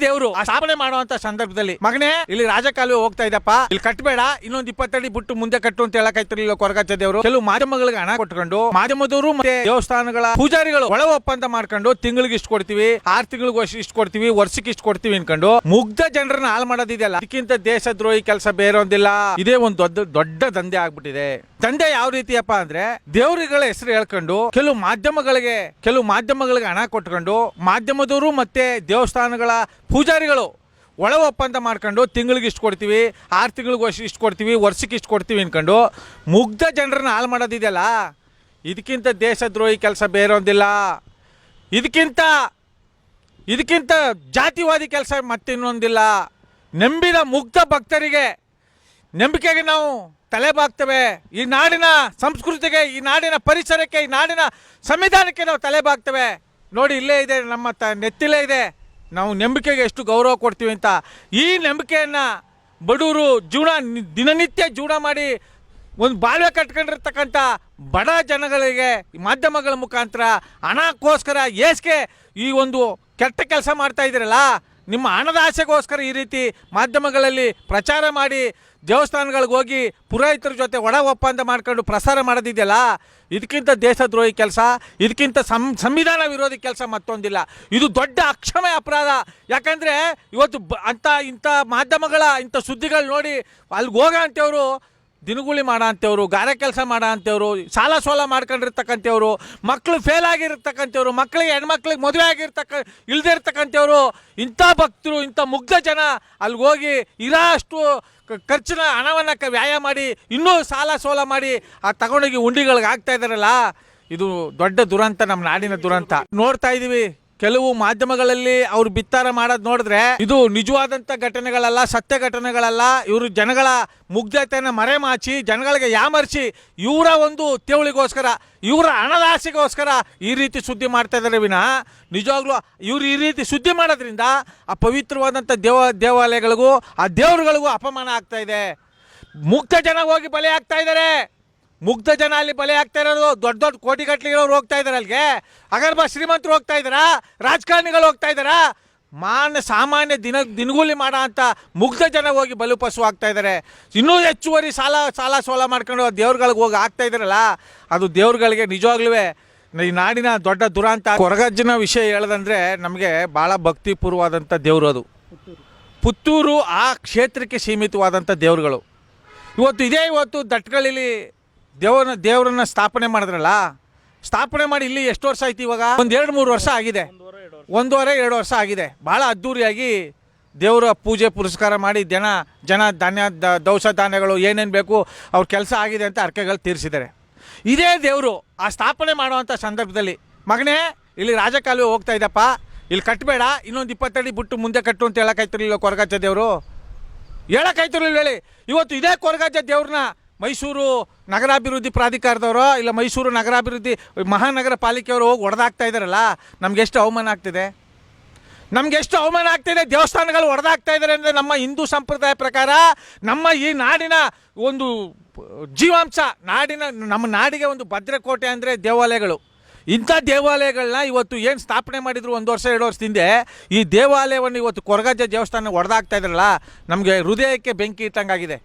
ದೇವರು. ಆ ಸ್ಥಾಪನೆ ಮಾಡುವಂತ ಸಂದರ್ಭದಲ್ಲಿ, ಮಗನೇ, ಇಲ್ಲಿ ರಾಜಕಾಲುವೆ ಹೋಗ್ತಾ ಇದಪ್ಪ ಇಲ್ಲಿ ಕಟ್ಟಬೇಡ ಇನ್ನೊಂದ್ ಇಪ್ಪತ್ತಡಿ ಬಿಟ್ಟು ಮುಂದೆ ಕಟ್ಟು ಅಂತ ಹೇಳಕ್ಕಾಯ್ತಿರ್ಲಿಲ್ಲ ಕೊರಗಜ್ಜ ದೇವರು. ಕೆಲವು ಮಾಧ್ಯಮಗಳಿಗೆ ಹಣ ಕೊಟ್ಕೊಂಡು, ಮಾಧ್ಯಮದವರು ಮತ್ತೆ ದೇವಸ್ಥಾನಗಳ ಪೂಜಾರಿಗಳು ಒಳ ಒಪ್ಪಂದ ಮಾಡ್ಕೊಂಡು, ತಿಂಗಳಿಗೆ ಇಷ್ಟು ಕೊಡ್ತೀವಿ, ಆರ್ ತಿಂಗಳಿಗೆ ಇಷ್ಟು ಕೊಡ್ತೀವಿ, ವರ್ಷಕ್ಕೆ ಇಷ್ಟು ಕೊಡ್ತೀವಿ ಅನ್ಕೊಂಡು, ಮುಗ್ಧ ಜನರನ್ನ ಹಾಳು ಮಾಡೋದಿದೆಯಲ್ಲ ಅದಕ್ಕಿಂತ ದೇಶದ್ರೋಹಿ ಕೆಲಸ ಬೇರೊಂದಿಲ್ಲ. ಇದೇ ಒಂದು ದೊಡ್ಡ ದೊಡ್ಡ ದಂಧೆ ಆಗ್ಬಿಟ್ಟಿದೆ. ದಂಧೆ ಯಾವ ರೀತಿಯಪ್ಪ ಅಂದ್ರೆ, ದೇವರುಗಳ ಹೆಸರು ಹೇಳ್ಕೊಂಡು, ಕೆಲವು ಮಾಧ್ಯಮಗಳಿಗೆ ಕೆಲವು ಮಾಧ್ಯಮಗಳಿಗೆ ಹಣ ಕೊಟ್ಕೊಂಡು, ಮಾಧ್ಯಮದವರು ಮತ್ತೆ ದೇವಸ್ಥಾನಗಳ ಪೂಜಾರಿಗಳು ಒಳ ಒಪ್ಪಂದ ಮಾಡ್ಕೊಂಡು ತಿಂಗಳಿಗೆ ಇಷ್ಟು ಕೊಡ್ತೀವಿ, ಆರು ತಿಂಗಳಿಗೆ ಇಷ್ಟು ಕೊಡ್ತೀವಿ, ವರ್ಷಕ್ಕೆ ಇಷ್ಟು ಕೊಡ್ತೀವಿ ಅಂದ್ಕೊಂಡು ಮುಗ್ಧ ಜನರನ್ನ ಹಾಳು ಮಾಡೋದಿದೆಯಲ್ಲ ಇದಕ್ಕಿಂತ ದೇಶದ್ರೋಹಿ ಕೆಲಸ ಬೇರೊಂದಿಲ್ಲ ಇದಕ್ಕಿಂತ ಇದಕ್ಕಿಂತ ಜಾತಿವಾದಿ ಕೆಲಸ ಮತ್ತಿನ್ನೊಂದಿಲ್ಲ. ನಂಬಿದ ಮುಗ್ಧ ಭಕ್ತರಿಗೆ ನಂಬಿಕೆಗೆ ನಾವು ತಲೆ ಬಾಗ್ತೇವೆ. ಈ ನಾಡಿನ ಸಂಸ್ಕೃತಿಗೆ, ಈ ನಾಡಿನ ಪರಿಸರಕ್ಕೆ, ಈ ನಾಡಿನ ಸಂವಿಧಾನಕ್ಕೆ ನಾವು ತಲೆ ಬಾಗ್ತೇವೆ. ನೋಡಿ, ಇಲ್ಲೇ ಇದೆ, ನಮ್ಮ ತ ನೆತ್ತಿಲೇ ಇದೆ. ನಾವು ನಂಬಿಕೆಗೆ ಎಷ್ಟು ಗೌರವ ಕೊಡ್ತೀವಿ ಅಂತ ಈ ನಂಬಿಕೆಯನ್ನು ಬಡವರು ಜೀವನ ದಿನನಿತ್ಯ ಜೀವನ ಮಾಡಿ ಒಂದು ಬಾಳ್ವೆ ಕಟ್ಕೊಂಡಿರ್ತಕ್ಕಂಥ ಬಡ ಜನಗಳಿಗೆ, ಮಾಧ್ಯಮಗಳ ಮುಖಾಂತರ ಹಣಕ್ಕೋಸ್ಕರ ಏಸ್ಗೆ ಈ ಒಂದು ಕೆಟ್ಟ ಕೆಲಸ ಮಾಡ್ತಾ ಇದ್ದೀರಲ್ಲ ನಿಮ್ಮ ಹಣದ ಆಸೆಗೋಸ್ಕರ ಈ ರೀತಿ ಮಾಧ್ಯಮಗಳಲ್ಲಿ ಪ್ರಚಾರ ಮಾಡಿ ದೇವಸ್ಥಾನಗಳಿಗೆ ಹೋಗಿ ಪುರೋಹಿತರ ಜೊತೆ ಒಡ ಒಪ್ಪಂದ ಮಾಡ್ಕೊಂಡು ಪ್ರಸಾರ ಮಾಡೋದಿದೆಯಲ್ಲ? ಇದಕ್ಕಿಂತ ದೇಶದ್ರೋಹಿ ಕೆಲಸ, ಇದಕ್ಕಿಂತ ಸಂ, ಸಂವಿಧಾನ ವಿರೋಧಿ ಕೆಲಸ ಮತ್ತೊಂದಿಲ್ಲ. ಇದು ದೊಡ್ಡ ಅಕ್ಷಮೆ ಅಪರಾಧ. ಯಾಕಂದರೆ ಇವತ್ತು ಅಂಥ ಇಂಥ ಮಾಧ್ಯಮಗಳ, ಇಂಥ ಸುದ್ದಿಗಳು ನೋಡಿ ಅಲ್ಲಿಗೆ ಹೋಗೋ ಅಂಥವ್ರು ದಿನಗೂಲಿ ಮಾಡೋ ಗಾರೆ ಕೆಲಸ ಮಾಡೋ ಅಂಥವ್ರು ಸಾಲ ಸೋಲ ಮಾಡ್ಕೊಂಡಿರ್ತಕ್ಕಂಥವ್ರು ಮಕ್ಕಳು ಫೇಲ್ ಆಗಿರ್ತಕ್ಕಂಥವ್ರು ಮಕ್ಕಳಿಗೆ ಹೆಣ್ಮಕ್ಳಿಗೆ ಮದುವೆ ಆಗಿರ್ತಕ್ಕ ಇಲ್ಲದೇ ಇರ್ತಕ್ಕಂಥವ್ರು, ಇಂಥ ಭಕ್ತರು, ಇಂಥ ಮುಗ್ಧ ಜನ ಅಲ್ಲಿಗೆ ಹೋಗಿ ಇರೋ ಖರ್ಚಿನ ಹಣವನ್ನು ಕ, ವ್ಯಾಯ ಮಾಡಿ, ಇನ್ನೂ ಸಾಲ ಸೋಲ ಮಾಡಿ, ಆ ತಗೊಂಡೋಗಿ ಉಂಡಿಗಳಿಗೆ ಆಗ್ತಾ ಇದ್ದಾರಲ್ಲ ಇದು ದೊಡ್ಡ ದುರಂತ ನಮ್ಮ ನಾಡಿನ ದುರಂತ. ನೋಡ್ತಾ ಇದೀವಿ. ಕೆಲವು ಮಾಧ್ಯಮಗಳಲ್ಲಿ ಅವ್ರು ಬಿತ್ತಾರ ಮಾಡೋದು ನೋಡಿದ್ರೆ ಇದು ನಿಜವಾದಂಥ ಘಟನೆಗಳಲ್ಲ, ಸತ್ಯ ಘಟನೆಗಳಲ್ಲ. ಇವರು ಜನಗಳ ಮುಗ್ಧತೆಯನ್ನು ಮರೆಮಾಚಿ, ಜನಗಳಿಗೆ ಯಾಮರ್ಸಿ ಇವರ ಒಂದು ತೇವಳಿಗೋಸ್ಕರ ಇವರ ಹಣದಾಸೆಗೋಸ್ಕರ ಈ ರೀತಿ ಸುದ್ದಿ ಮಾಡ್ತಾ ಇದ್ದಾರೆ ವಿನ. ನಿಜವಾಗ್ಲೂ ಇವ್ರು ಈ ರೀತಿ ಸುದ್ದಿ ಮಾಡೋದ್ರಿಂದ ಆ ಪವಿತ್ರವಾದಂಥ ದೇವ, ದೇವಾಲಯಗಳಿಗೂ, ಆ ದೇವರುಗಳಿಗೂ ಅಪಮಾನ ಆಗ್ತಾ ಇದೆ. ಮುಗ್ಧ ಜನ ಹೋಗಿ ಬಲಿ ಆಗ್ತಾ ಇದ್ದಾರೆ. ಮುಗ್ಧ ಜನ ಅಲ್ಲಿ ಬಲೆ ಆಗ್ತಾ ಇರೋದು ದೊಡ್ಡ ದೊಡ್ಡ ಕೋಟಿಗಟ್ಟಲಿರೋರು ಹೋಗ್ತಾ ಇದಾರೆ ಅಲ್ಲಿಗೆ. ಅಗರ್ಭ ಶ್ರೀಮಂತರು ಹೋಗ್ತಾ ಇದ್ದಾರಾ ರಾಜಕಾರಣಿಗಳು ಹೋಗ್ತಾ ಇದ್ದಾರಾ ಮಾನ್ಯ ಸಾಮಾನ್ಯ ದಿನ, ದಿನಗೂಲಿ ಮಾಡೋ ಅಂತ ಮುಗ್ಧ ಜನ ಹೋಗಿ ಬಲಿಪಶು ಆಗ್ತಾ ಇದ್ದಾರೆ ಇನ್ನೂ ಹೆಚ್ಚುವರಿ ಸಾಲ ಸಾಲ ಸೋಲ ಮಾಡ್ಕೊಂಡು ದೇವ್ರುಗಳಿಗೆ ಹೋಗಿ ಆಗ್ತಾ ಇದ್ದಾರಲ್ಲ ಅದು ದೇವ್ರುಗಳಿಗೆ ನಿಜವಾಗ್ಲೂ ಈ ನಾಡಿನ ದೊಡ್ಡ ದುರಾಂತ. ಕೊರಗಜ್ಜನ ವಿಷಯ ಹೇಳದಂದ್ರೆ ನಮಗೆ ಭಾಳ ಭಕ್ತಿಪೂರ್ವವಾದಂಥ ದೇವರು ಅದು. ಪುತ್ತೂರು ಆ ಕ್ಷೇತ್ರಕ್ಕೆ ಸೀಮಿತವಾದಂಥ ದೇವರುಗಳು. ಇವತ್ತು ಇದೇ ಇವತ್ತು ದಟ್ಗಳಲ್ಲಿ ದೇವರನ್ನ ದೇವರನ್ನ ಸ್ಥಾಪನೆ ಮಾಡಿದ್ರಲ್ಲ? ಸ್ಥಾಪನೆ ಮಾಡಿ ಇಲ್ಲಿ ಎಷ್ಟು ವರ್ಷ ಆಯ್ತು ಇವಾಗ? ಒಂದು ಎರಡು ಮೂರು ವರ್ಷ ಆಗಿದೆ. ಒಂದೂವರೆ, ಎರಡು ವರ್ಷ ಆಗಿದೆ. ಭಾಳ ಅದ್ಧೂರಿಯಾಗಿ ದೇವರ ಪೂಜೆ ಪುರಸ್ಕಾರ ಮಾಡಿ ಜನ ಜನ ಧಾನ್ಯ ದವಸ ಧಾನ್ಯಗಳು ಏನೇನು ಬೇಕು ಅವ್ರ ಕೆಲಸ ಆಗಿದೆ ಅಂತ ಅರ್ಕೆಗಳು ತೀರಿಸಿದ್ದಾರೆ. ಇದೇ ದೇವರು ಆ ಸ್ಥಾಪನೆ ಮಾಡುವಂಥ ಸಂದರ್ಭದಲ್ಲಿ, ಮಗನೇ, ಇಲ್ಲಿ ರಾಜಕಾಲುವೆ ಹೋಗ್ತಾ ಇದ್ದಪ್ಪ ಇಲ್ಲಿ ಕಟ್ಟಬೇಡ ಇನ್ನೊಂದು ಇಪ್ಪತ್ತಡಿ ಬಿಟ್ಟು ಮುಂದೆ ಕಟ್ಟು ಅಂತ ಹೇಳಕ್ಕಾಯ್ತಿರಲಿಲ್ಲ ಕೊರಗಜ್ಜ ದೇವರು? ಹೇಳಕ್ಕಾಯ್ತಿರಲಿಲ್ಲ ಹೇಳಿ, ಇವತ್ತು ಇದೇ ಕೊರಗಜ್ಜ ದೇವ್ರನ್ನ ಮೈಸೂರು ನಗರಾಭಿವೃದ್ಧಿ ಪ್ರಾಧಿಕಾರದವರು ಇಲ್ಲ ಮೈಸೂರು ನಗರಾಭಿವೃದ್ಧಿ ಮಹಾನಗರ ಪಾಲಿಕೆಯವರು ಹೋಗಿ ಹೊಡೆದಾಗ್ತಾ ಇದ್ದಾರಲ್ಲ, ನಮ್ಗೆ ಎಷ್ಟು ಅವಮಾನ ಆಗ್ತಿದೆ? ನಮ್ಗೆ ಎಷ್ಟು ಅವಮಾನ ಆಗ್ತಿದೆ? ದೇವಸ್ಥಾನಗಳು ಹೊಡೆದಾಗ್ತಾ ಇದ್ದಾರೆ ಅಂದರೆ ನಮ್ಮ ಹಿಂದೂ ಸಂಪ್ರದಾಯ ಪ್ರಕಾರ ನಮ್ಮ ಈ ನಾಡಿನ ಒಂದು ಜೀವಾಂಶ, ನಾಡಿನ ನಮ್ಮ ನಾಡಿಗೆ ಒಂದು ಭದ್ರಕೋಟೆ ಅಂದರೆ ದೇವಾಲಯಗಳು. ಇಂಥ ದೇವಾಲಯಗಳನ್ನ ಇವತ್ತು ಏನು ಸ್ಥಾಪನೆ ಮಾಡಿದ್ರು ಒಂದು ವರ್ಷ, ಎರಡು ವರ್ಷದಿಂದ ಈ ದೇವಾಲಯವನ್ನು ಇವತ್ತು ಕೊರಗಜ್ಜ ದೇವಸ್ಥಾನ ಹೊಡೆದಾಗ್ತಾ ಇದ್ರಲ್ಲ ನಮಗೆ ಹೃದಯಕ್ಕೆ ಬೆಂಕಿ ಇಟ್ಟಂಗಾಗಿದೆ.